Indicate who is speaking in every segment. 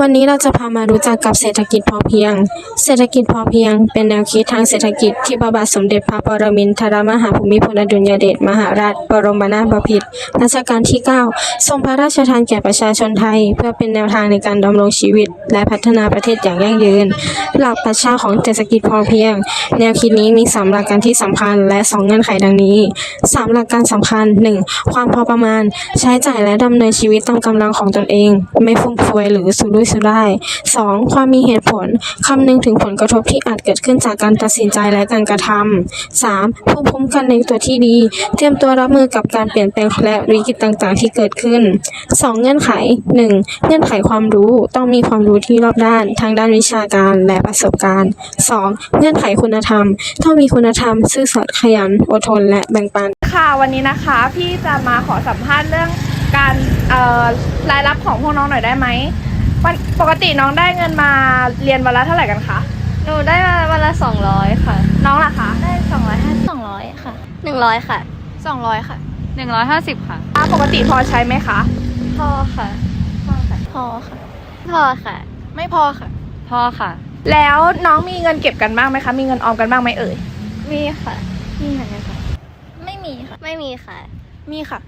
Speaker 1: วันนี้เราจะพามารู้จักกับเศรษฐกิจพอเพียง เศรษฐกิจพอเพียง เป็นแนวคิดทางเศรษฐกิจที่พระบาทสมเด็จพระปรมินทรมหาภูมิพลอดุลยเดชมหาราชบรมนาถบพิตรรัชกาลที่ 9 ทรงพระราชทานแก่ประชาชนไทย เพื่อเป็นแนวทางในการดำรงชีวิต และพัฒนาประเทศอย่างยั่งยืน หลักปรัชาของเศรษฐกิจพอเพียง แนวคิดนี้มีสามหลักการที่สำคัญและสองเงื่อนไขดังนี้สามหลักการสำคัญหนึ่งความพอประมาณ ใช้จ่ายและดำเนินชีวิตตามกำลังของตนเอง ไม่ฟุ่มเฟือยหรือสุรุ่ยสุร่ายสองความมีเหตุผล คำนึงถึงผลกระทบที่อาจเกิดขึ้นจากการตัดสินใจและการกระทำสามภูมิคุ้มกันในตัวที่ดี เตรียมตัวรับมือกับการเปลี่ยนแปลงและวิกฤตต่างๆ ที่เกิดขึ้นสองเงื่อนไขหนึ่งเงื่อนไขความรู้ต้องมีความรู้ที่รอบด้าน ทางด้านวิชาการและประสบการณ์สองเงื่อนไขคุณธรรม ต้องมีคุณธรรม ซื่อสัตย์ขยันอดทนและแบ่งปัน
Speaker 2: ค่ะวันนี้นะคะพี่จะมาขอสัมภาษณ์เรื่องการรายรับของพวกน้องหน่อยได้ไหม วันปกติน้องได้เงินมาเรียนวันละเท่าไหร่กันคะ
Speaker 3: หนูได้มาวันละสองร้อยค่ะ
Speaker 2: น้องล่ะคะ
Speaker 3: ได้สองร้อยห้าสองร้อยค่ะหนึ่งร้อยค่ะ
Speaker 4: สองร้อยค่ะหนึ่งร้อยห้าสิบค่ะ
Speaker 2: ปกติพอใช้ไหมคะ
Speaker 3: พอค่ะพอค่ะพอค่ะพอค่ะ
Speaker 4: ไม่พอค่ะ พอค่ะ
Speaker 2: แล้วน้องมีเงินเก็บกันบ้างไหมคะ มีเงินออมกันบ้างไหมเอ่ย
Speaker 3: มีค่ะ มีเหมือนกันค่ะ ไม่มีค่ะ ไม่มีค่ะ
Speaker 4: มีค่ะ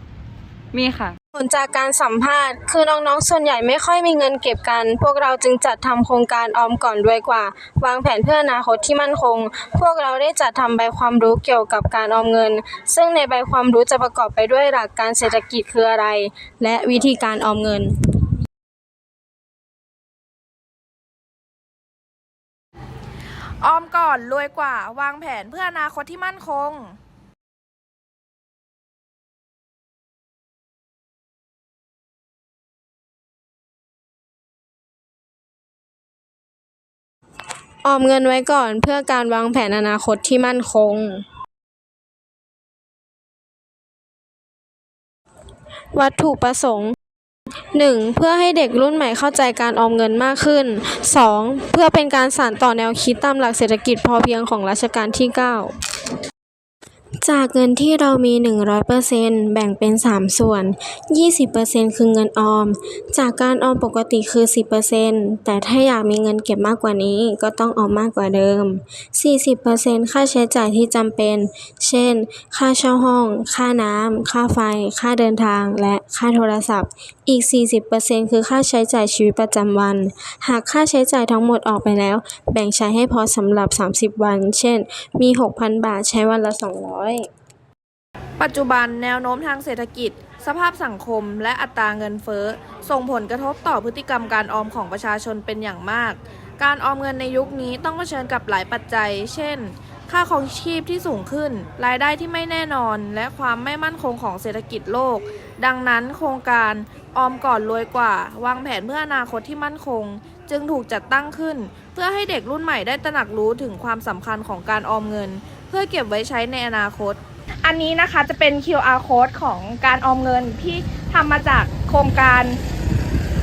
Speaker 4: มีค่ะ
Speaker 1: ผลจากการสัมภาษณ์ คือน้องๆ ส่วนใหญ่ไม่ค่อยมีเงินเก็บกัน พวกเราจึงจัดทำโครงการออมก่อนด้วยกว่า วางแผนเพื่ออนาคตที่มั่นคง พวกเราได้จัดทำใบความรู้เกี่ยวกับการออมเงิน ซึ่งในใบความรู้จะประกอบไปด้วยหลักการเศรษฐกิจคืออะไร และวิธีการออมเงิน
Speaker 2: ออมก่อนรวยกว่า วางแผนเพื่ออนาคตที่มั่นคง
Speaker 1: ออมเงินไว้ก่อนเพื่อการวางแผนอนาคตที่มั่นคง วัตถุประสงค์ 1. เพื่อให้เด็กรุ่นใหม่เข้าใจการออมเงินมากขึ้น 2. เพื่อเป็นการสานต่อแนวคิดตามหลักเศรษฐกิจพอเพียงของรัชกาลที่ 9 จากเงินที่เรามี 100%แบ่งเป็น 3 ส่วน 20%คือเงินออม จากการออมปกติคือ 10%แต่ถ้าอยากมีเงินเก็บมากกว่านี้ก็ต้องออมมากกว่าเดิม 40%ค่าใช้จ่ายที่จำเป็น เช่น ค่าเช่าห้อง ค่าน้ำ ค่าไฟ ค่าเดินทาง และค่าโทรศัพท์ อีก 40%คือค่าใช้จ่ายชีวิตประจำวัน หากค่าใช้จ่ายทั้งหมดออกไปแล้ว แบ่งใช้ให้พอสำหรับ 30 วัน เช่น มี 6,000 บาทใช้วันละ 200
Speaker 2: ปัจจุบันแนวโน้มทางเศรษฐกิจ สภาพสังคม และอัตราเงินเฟ้อ ส่งผลกระทบต่อพฤติกรรมการออมของประชาชนเป็นอย่างมาก การออมเงินในยุคนี้ต้องเผชิญกับหลายปัจจัย เช่น ค่าครองชีพที่สูงขึ้น รายได้ที่ไม่แน่นอน และความไม่มั่นคงของเศรษฐกิจโลก ดังนั้นโครงการออมก่อนรวยกว่า วางแผนเพื่ออนาคตที่มั่นคง จึงถูกจัดตั้งขึ้น เพื่อให้เด็กรุ่นใหม่ได้ตระหนักรู้ถึงความสำคัญของการออมเงิน เพื่อเก็บไว้ใช้ในอนาคต อันนี้นะคะจะเป็น QR code ของการออมเงินที่ทำมาจากโครงการ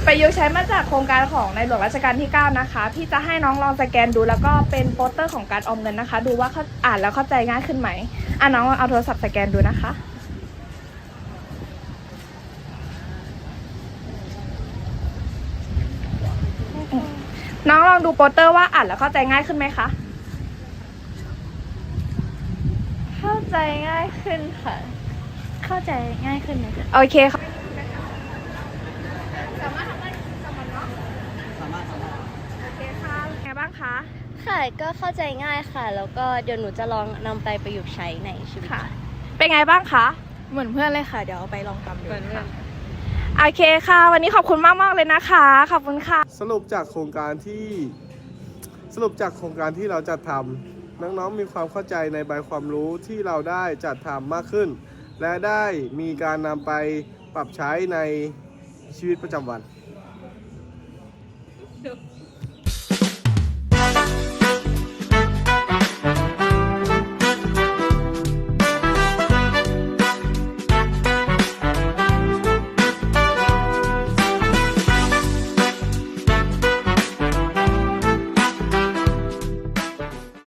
Speaker 2: ประยุกต์ใช้มาจากโครงการของในหลวงรัชกาลที่ 9 นะคะ พี่จะให้น้องลองสแกนดูแล้วก็เป็นโปสเตอร์ของการออมเงินนะคะ ดูว่าเขาอ่านแล้วเข้าใจง่ายขึ้นไหมอะน้องลองเอาโทรศัพท์สแกนดูนะคะน้องลองดูโปสเตอร์ว่าอ่านแล้วเข้าใจง่ายขึ้นไหมคะ
Speaker 3: เข้าใจง่ายขึ้นค่ะ เข้าใจง่ายขึ้นไหมคะ
Speaker 2: โอเคค่ะโอเคค่ะไงบ้างคะ
Speaker 3: ค่ะ ก็เข้าใจง่ายค่ะ แล้วก็เดี๋ยวหนูจะลองนำไปประยุกต์ใช้ในชีวิต
Speaker 2: ค่ะ เป็นไงบ้างคะ
Speaker 4: เหมือนเพื่อนเลยค่ะ เดี๋ยวเอาไปลองทำดูค่ะ
Speaker 2: โอเคค่ะ วันนี้ขอบคุณมากมากๆเลยนะคะ ขอบคุณค่ะ
Speaker 5: สรุปจากโครงการที่สรุปจากโครงการที่เราจัดทำ น้องๆมีความเข้าใจในใบความรู้ที่เราได้จัดทำมากขึ้น และได้มีการนำไปปรับใช้ในชีวิตประจำวัน